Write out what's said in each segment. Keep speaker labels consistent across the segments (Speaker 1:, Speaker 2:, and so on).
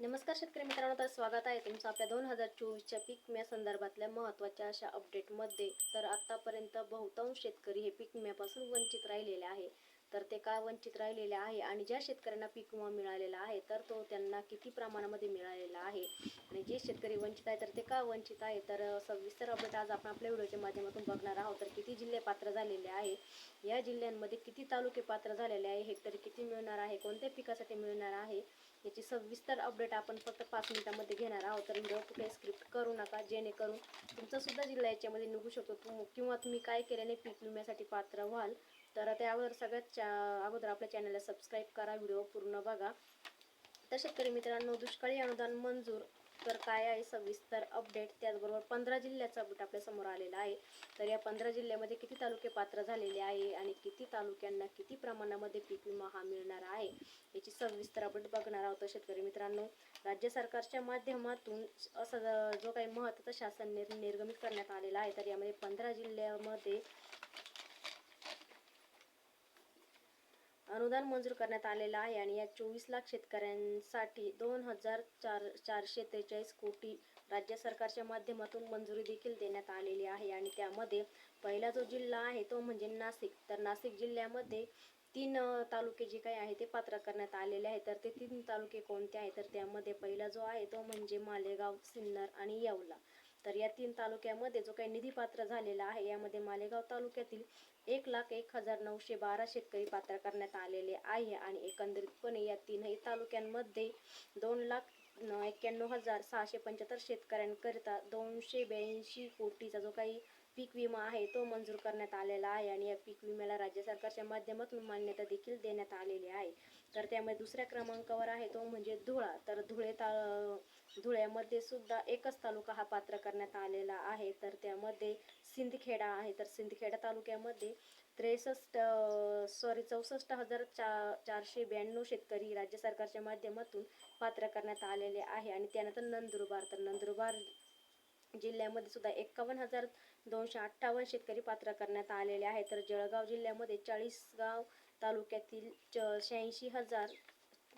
Speaker 1: नमस्कार शेतकरी मित्रांनो तर स्वागत आहे तुमचं आपल्या दोन हजार चोवीसच्या पीक विम्या संदर्भातल्या महत्त्वाच्या अशा अपडेटमध्ये तर आत्तापर्यंत बहुतांश शेतकरी हे पीक विम्यापासून वंचित राहिलेले आहे. तर ते का वंचित राहिलेले आहे आणि ज्या शेतकऱ्यांना पीक विमा मिळालेला आहे तर तो त्यांना किती प्रमाणामध्ये मिळालेला आहे? आणि जे शेतकरी वंचित आहे तर ते का वंचित आहे? तर सविस्तर अपडेट आज आपण आपल्या व्हिडिओच्या माध्यमातून बघणार आहोत. तर किती जिल्हे पात्र झालेले आहे? या जिल्ह्यांमध्ये किती तालुके पात्र झालेले आहे? हेक्टर किती मिळणार आहे? कोणत्या पिकासाठी मिळणार आहे? याची सविस्तर अपडेट आपण फक्त पाच मिनिटामध्ये घेणार आहोत. तर व्हिडिओ कुठे स्क्रिप्ट करू नका जेणेकरून तुमचा सुद्धा जिल्हा याच्यामध्ये निघू शकतो. तुम किंवा तुम्ही काय केल्याने पीक विम्यासाठी पात्र व्हाल? तर त्यावर सगळ्यात अगोदर आपल्या चॅनलला सबस्क्राईब करा व्हिडिओ पूर्ण बघा. तर शेतकरी मित्रांनो दुष्काळी अनुदान मंजूर तर काय आहे? सविस्तर अपडेट त्याचबरोबर पंधरा जिल्ह्याचा अपडेट आपल्यासमोर आलेला आहे. तर या पंधरा जिल्ह्यामध्ये किती तालुके पात्र झालेले आहे आणि किती तालुक्यांना किती प्रमाणामध्ये पीक विमा हा मिळणार आहे? याची सविस्तर अपडेट बघणार आहोत शेतकरी मित्रांनो. राज्य सरकारच्या माध्यमातून असा ज- जो काही महत्त्वाचा शासन निर्गमित करण्यात आलेला आहे तर यामध्ये पंधरा जिल्ह्यामध्ये अनुदान मंजूर करण्यात आलेलं आहे आणि या चोवीस लाख शेतकऱ्यांसाठी दोन हजार चार चारशे त्रेचाळीस कोटी राज्य सरकारच्या माध्यमातून मंजुरी देखील देण्यात आलेली आहे. आणि त्यामध्ये पहिला जो जिल्हा आहे तो म्हणजे नाशिक. तर नाशिक जिल्ह्यामध्ये तीन तालुके जे काही आहे ते पात्र करण्यात आलेले आहे तर ते तीन तालुके कोणते आहे तर त्यामध्ये पहिला जो आहे तो म्हणजे मालेगाव सिन्नर आणि येवला. तर या तीन तालुक्यामध्ये जो काही निधी पात्र झालेला आहे यामध्ये मालेगाव तालुक्यातील एक लाख एक हजार नऊशे बारा शेतकरी पात्र करण्यात आलेले आहे आणि एकंदरीतपणे या तीनही तालुक्यांमध्ये दोन लाख एक्क्याण्णव हजार सहाशे पंच्याहत्तर शेतकऱ्यांकरिता दोनशे ब्याऐंशी कोटीचा जो काही पीक विमा आहे तो मंजूर करण्यात आलेला आहे आणि या पीक विम्याला राज्य सरकारच्या माध्यमातून मान्यता देखील देण्यात आलेली आहे. तर त्यामध्ये दुसऱ्या क्रमांकावर आहे तो म्हणजे धुळा. तर धुळे ता धुळ्यामध्ये सुद्धा एकच तालुका हा पात्र करण्यात आलेला आहे. तर त्यामध्ये सिंदखेडा आहे. तर सिंदखेडा तालुक्यामध्ये त्रेसष्ट सॉरी चौसष्ट हजार चा चारशे ब्याण्णव शेतकरी राज्य सरकारच्या माध्यमातून पात्र करण्यात आलेले आहे. आणि त्यानंतर नंदुरबार. तर नंदुरबार जिल्ह्यामध्ये सुद्धा एक्कावन्न हजार दोनशे अठ्ठावन्न शेतकरी पात्र करण्यात आलेले आहे. तर जळगाव जिल्ह्यामध्ये चाळीसगाव तालुक्यातील शहाऐंशी हजार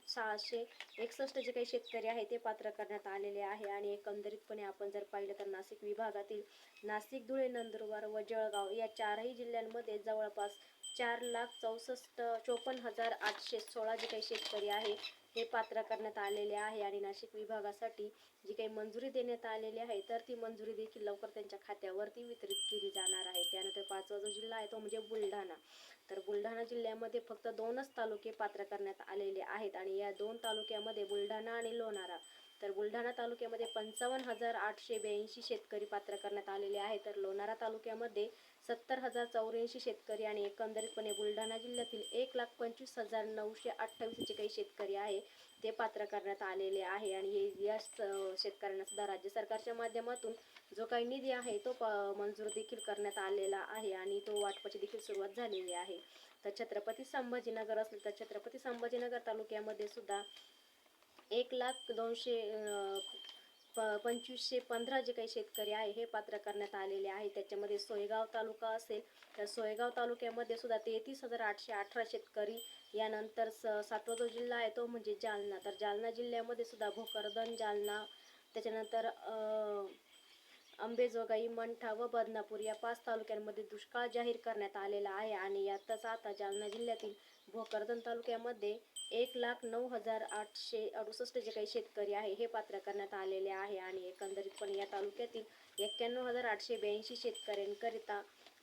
Speaker 1: सहाशे एकसष्ट जे काही शेतकरी आहे ते पात्र करण्यात आलेले आहे. आणि एकंदरीतपणे आपण जर पाहिलं तर नाशिक विभागातील नाशिक धुळे नंदुरबार व जळगाव या चारही जिल्ह्यांमध्ये जवळपास चार लाख चौसष्ट चोपन्न हजार आठशे सोळा जे काही शेतकरी आहे हे पात्र करण्यात आलेले आहे आणि नाशिक विभागासाठी जी काही मंजुरी देण्यात आलेली आहे तर ती मंजुरी देखील लवकर त्यांच्या खात्यावरती वितरित केली जाणार आहे. त्यानंतर पाचवा जो जिल्हा आहे तो म्हणजे बुलढाणा. तर बुलढाणा जिल्ह्यामध्ये फक्त दोनच तालुके पात्र करण्यात आलेले आहेत आणि या दोन तालुक्यामध्ये बुलढाणा आणि लोणारा तर बुलढाणा तालुक्यामध्ये पंचावन्न हजार आठशे ब्याऐंशी शेतकरी पात्र करण्यात आलेले आहे. तर लोणारा तालुक्यामध्ये सत्तर हजार चौऱ्याऐंशी शेतकरी आणि एकंदरीतपणे बुलढाणा जिल्ह्यातील एक लाख पंचवीस हजार नऊशे अठ्ठावीस जे काही शेतकरी आहे ते पात्र करण्यात आलेले आहे. आणि हे या शेतकऱ्यांना सुद्धा राज्य सरकारच्या माध्यमातून जो काही निधी आहे तो प मंजूर देखील करण्यात आलेला आहे आणि तो वाटपाची देखील सुरुवात झालेली आहे. तर छत्रपती संभाजीनगर असेल तर छत्रपती संभाजीनगर तालुक्यामध्ये सुद्धा एक लाख दोनशे प पंचवीसशे पंधरा जे काही शेतकरी आहे हे पात्र करण्यात आलेले आहे. त्याच्यामध्ये सोयगाव तालुका असेल तर सोयगाव तालुक्यामध्ये सुद्धा तेहतीस हजार आठशे अठरा शेतकरी यानंतर स सातवा जो जिल्हा आहे तो म्हणजे जालना. तर जालना जिल्ह्यामध्ये सुद्धा भोकरदन जालना त्याच्यानंतर अंबेजोगाई मंठा व बदनापूर या पाच तालुक्यांमध्ये दुष्काळ जाहीर करण्यात आलेला आहे. आणि यातच आता जालना जिल्ह्यातील भोकरदन तालुक्यामध्ये एक लाख नऊ हजार आठशे अडुसष्ट जे काही शेतकरी आहे हे पात्र करण्यात आलेले आहे आणि एकंदरीतपणे या तालुक्यातील एक्क्याण्णव हजार आठशे ब्याऐंशी शेतकऱ्यांकरिता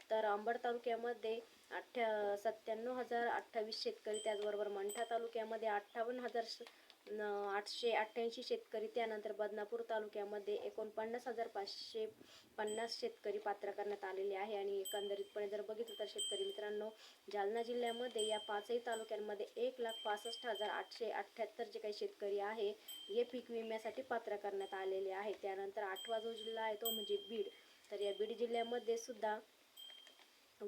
Speaker 1: तर अंबड तालुक्यामध्ये अठ्ठ्या सत्त्याण्णव हजार अठ्ठावीस शेतकरी त्याचबरोबर मंठा तालुक्यामध्ये अठ्ठावन्न हजार श- आठशे अठ्ठ्याऐंशी शेतकरी त्यानंतर बदनापूर तालुक्यामध्ये एकोणपन्नास हजार पाचशे पन्नास शेतकरी पात्र करण्यात आलेले आहे. आणि एकंदरीतपणे जर बघितलं तर शेतकरी मित्रांनो जालना जिल्ह्यामध्ये या पाचही तालुक्यांमध्ये एक लाख पासष्ट हजार आठशे अठ्ठ्याहत्तर जे काही शेतकरी आहे हे पीक विम्यासाठी पात्र करण्यात आलेले आहे. त्यानंतर आठवा जो जिल्हा आहे तो म्हणजे बीड. तर या बीड जिल्ह्यामध्ये सुद्धा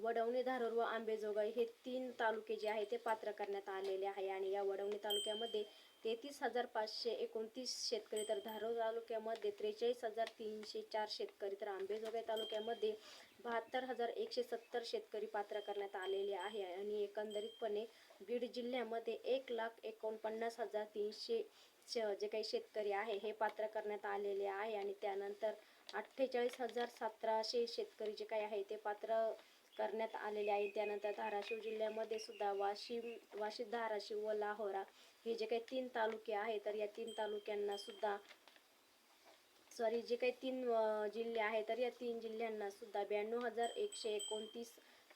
Speaker 1: वडवणी धारूर व आंबेजोगाई हे तीन तालुके जे आहे ते पात्र करण्यात आलेले आहे. आणि या वडवणी तालुक्यामध्ये तेहतीस हजार पाचशे एकोणतीस शेतकरी तर धारूर तालुक्यामध्ये त्रेचाळीस हजार तीनशे चार शेतकरी तर आंबेजोगाई तालुक्यामध्ये बहात्तर हजार एकशे सत्तर शेतकरी पात्र करण्यात आलेले आहे. आणि एकंदरीतपणे बीड जिल्ह्यामध्ये एक लाख एकोणपन्नास हजार तीनशे श- जे काही शेतकरी आहे हे पात्र करण्यात आलेले आहे. आणि त्यानंतर अठ्ठेचाळीस हजार सतराशे शेतकरी जे काही आहे ते पात्र करण्यात आलेले आहे. त्यानंतर धाराशिव जिल्ह्यामध्ये सुद्धा वाशिम वाशिम धाराशिव व लाहोरा हे जे काही तीन तालुके आहेत तर या तीन तालुक्यांना सुद्धा सॉरी जे काही तीन जिल्हे आहेत तर या तीन जिल्ह्यांना सुद्धा ब्याण्णव हजार एकशे एकोणतीस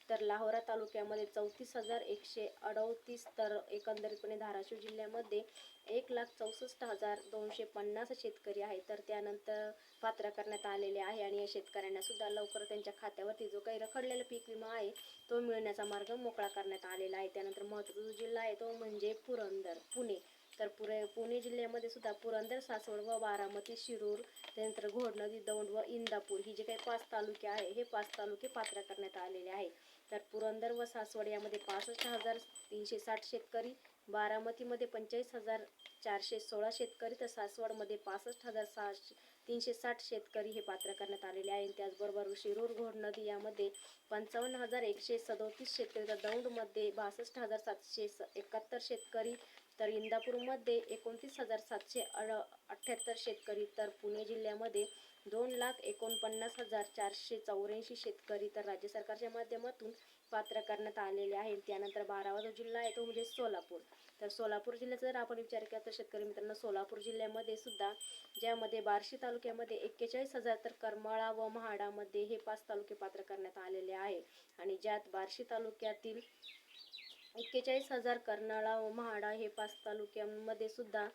Speaker 1: तर लाहोरा तालुक्यामध्ये चौतीस हजार एकशे अडतीस तर एकंदरीतपणे धाराशिव जिल्ह्यामध्ये एक लाख चौसष्ट हजार दोनशे पन्नास शेतकरी आहे. तर त्यानंतर पात्र करण्यात आलेले आहे आणि या शेतकऱ्यांना सुद्धा लवकर त्यांच्या खात्यावरती जो काही रखडलेला पीक विमा आहे तो मिळण्याचा मार्ग मोकळा करण्यात आलेला आहे. त्यानंतर महत्त्वाचा जो जिल्हा आहे तो म्हणजे पुरंदर पुणे. तर पुरे पुणे जिल्ह्यामध्ये सुद्धा पुरंदर सासवड व बारामती शिरूर त्यानंतर घोडनदी दौंड व इंदापूर ही जे काही पाच तालुके आहे हे पाच तालुके पात्र करण्यात आलेले आहे. तर पुरंदर व सासवड यामध्ये पासष्ट हजार तीनशे साठ शेतकरी बारामतीमध्ये पंचेचाळीस हजार चारशे सोळा शेतकरी तर सासवडमध्ये पासष्ट हजार सहाशे तीनशे साठ शेतकरी हे पात्र करण्यात आलेले आहे. त्याचबरोबर शिरूर घोड नदी यामध्ये पंचावन्न हजार एकशे सदोतीस शेतकरी तर दौंडमध्ये बासष्ट हजार सातशे स एकाहत्तर शेतकरी तर इंदापूरमध्ये एकोणतीस हजार सातशे अड अठ्ठ्याहत्तर शेतकरी तर पुणे जिल्ह्यामध्ये दोन लाख एकोणपन्नास हजार चारशे चौऱ्याऐंशी शेतकरी तर राज्य सरकारच्या माध्यमातून पात्र करण्यात आलेले आहेत. त्यानंतर बारावा जो जिल्हा आहे तो म्हणजे सोलापूर. तर सोलापूर जिल्ह्याचा जर आपण विचार केला तर शेतकरी मित्रांनो सोलापूर जिल्ह्यामध्ये सुद्धा ज्यामध्ये बार्शी तालुक्यामध्ये एक्केचाळीस हजार तर करमाळा व महाडामध्ये हे पाच तालुके पात्र करण्यात आलेले आहे. आणि ज्यात बार्शी तालुक्यातील एक्केचाळीस हजार कर्नाळा व हे पाच तालुक्यांमध्ये सुद्धा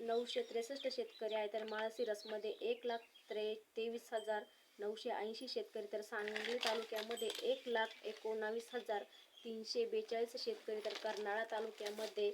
Speaker 1: नऊशे त्रेसष्ट शेतकरी आहे तर माळशिरसमध्ये एक लाख त्रे तेवीस हजार नऊशे ऐंशी शेतकरी. तर सांगली तालुक्यामध्ये एक लाख एकोणावीस हजार तीनशे बेचाळीस शेतकरी. तर कर्नाळा तालुक्यामध्ये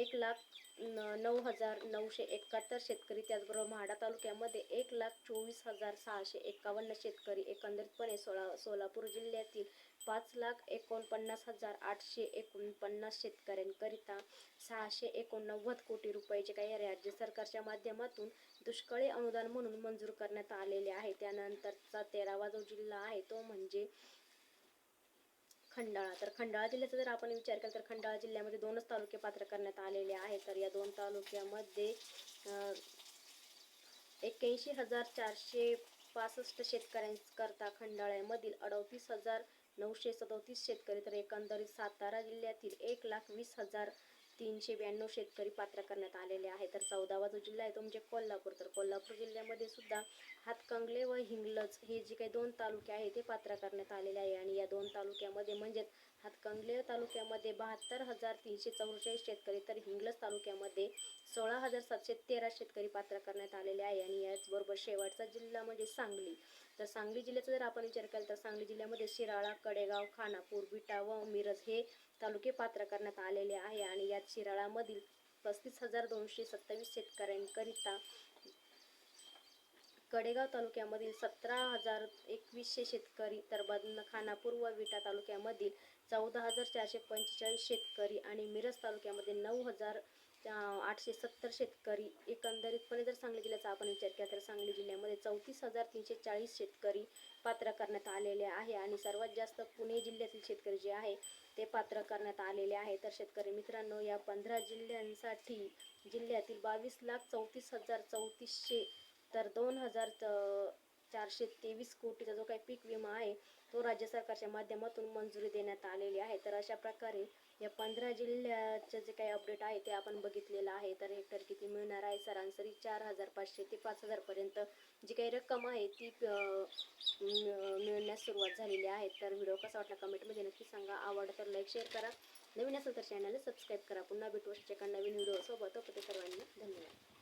Speaker 1: एक लाख न- नऊ हजार नऊशे एकाहत्तर शेतकरी. त्याचबरोबर म्हाडा तालुक्यामध्ये एक लाख चोवीस हजार सहाशे एकावन्न शेतकरी. एकंदरीतपणे सोळा सोलापूर जिल्ह्यातील पाच लाख एकोणपन्नास हजार आठशे एकोणपन्नास शेतकऱ्यांकरिता सहाशे एकोणनव्वद कोटी रुपयाचे काही राज्य सरकारच्या माध्यमातून दुष्काळी अनुदान म्हणून मंजूर करण्यात आलेले आहे. त्यानंतरचा तेरावा जो जिल्हा आहे तो म्हणजे खंडाळा. तर खंडाळा जिल्ह्याचा जर आपण विचार केला तर खंडाळा जिल्ह्यामध्ये दोनच तालुके पात्र करण्यात आलेले आहेत. तर या दोन तालुक्यामध्ये एक्क्याऐंशी हजार चारशे पासष्ट शेतकऱ्यांकरता खंडाळ्यामधील अडतीस हजार नऊशे सदोतीस शेतकरी तर एकंदरीत सातारा जिल्ह्यातील एक लाख वीस हजार तीनशे ब्याण्णव शेतकरी पात्र करण्यात आलेले आहे तर चौदावा जो जिल्हा आहे तो म्हणजे कोल्हापूर. तर कोल्हापूर जिल्ह्यामध्ये सुद्धा हातकंगले व हिंगलज हे जे काही दोन तालुके आहेत ते पात्र करण्यात आलेले आहे. आणि या दोन तालुक्यामध्ये म्हणजेच हातकंगले तालुक्यामध्ये बहात्तर हजार तीनशे चौवेचाळीस शेतकरी तर हिंगलज तालुक्यामध्ये सोळा हजार सातशे तेरा शेतकरी पात्र करण्यात आलेले आहे. आणि याचबरोबर शेवटचा जिल्हा म्हणजे सांगली. तर सांगली जिल्ह्याचा जर आपण विचार केला तर सांगली जिल्ह्यामध्ये शिराळा कडेगाव खानापूर विटा व मिरज हे तालुके पात्र करण्यात आलेले आहे. आणि यात शिराळामधील पस्तीस हजार दोनशे सत्तावीस शेतकऱ्यांकरिता कडेगाव तालुक्यामधील सतरा हजार एकवीसशे शेतकरी तर बदन खानापूर व विटा तालुक्यामधील चौदा हजार चारशे पंचेचाळीस शेतकरी आणि मिरज तालुक्यामध्ये नऊ हजार आठशे सत्तर शेतकरी एकंदरीतपणे जर सांगली जिल्ह्याचा आपण विचार केला तर सांगली जिल्ह्यामध्ये चौतीस हजार तीनशे चाळीस शेतकरी पात्र करण्यात आलेले आहे आणि सर्वात जास्त पुणे जिल्ह्यातील शेतकरी जे आहे ते पात्र करण्यात आलेले आहे. तर शेतकरी मित्रांनो या पंधरा जिल्ह्यांसाठी जिल्ह्यातील बावीस लाख चौतीस हजार चौतीसशे तर दोन हजार चारशे तेवीस कोटीचा जो काही पीक विमा आहे तो राज्य सरकारच्या माध्यमातून मंजुरी देण्यात आलेली आहे. तर अशा प्रकारे या पंधरा जिल्ह्याचे जे काही अपडेट आहे ते आपण बघितलेलं आहे. तर हेक्टर किती मिळणार आहे? सरासरी चार हजार पाचशे ते पाच हजारपर्यंत जी काही रक्कम आहे ती मिळण्यास सुरुवात झालेली आहे. तर व्हिडिओ कसा वाटला कमेंटमध्ये नक्की सांगा. आवडलं तर लाईक शेअर करा. नवीन असेल तर चॅनलला सबस्क्राईब करा. पुन्हा भेटू अशाच एका नवीन व्हिडिओसोबत सर्वांनी धन्यवाद.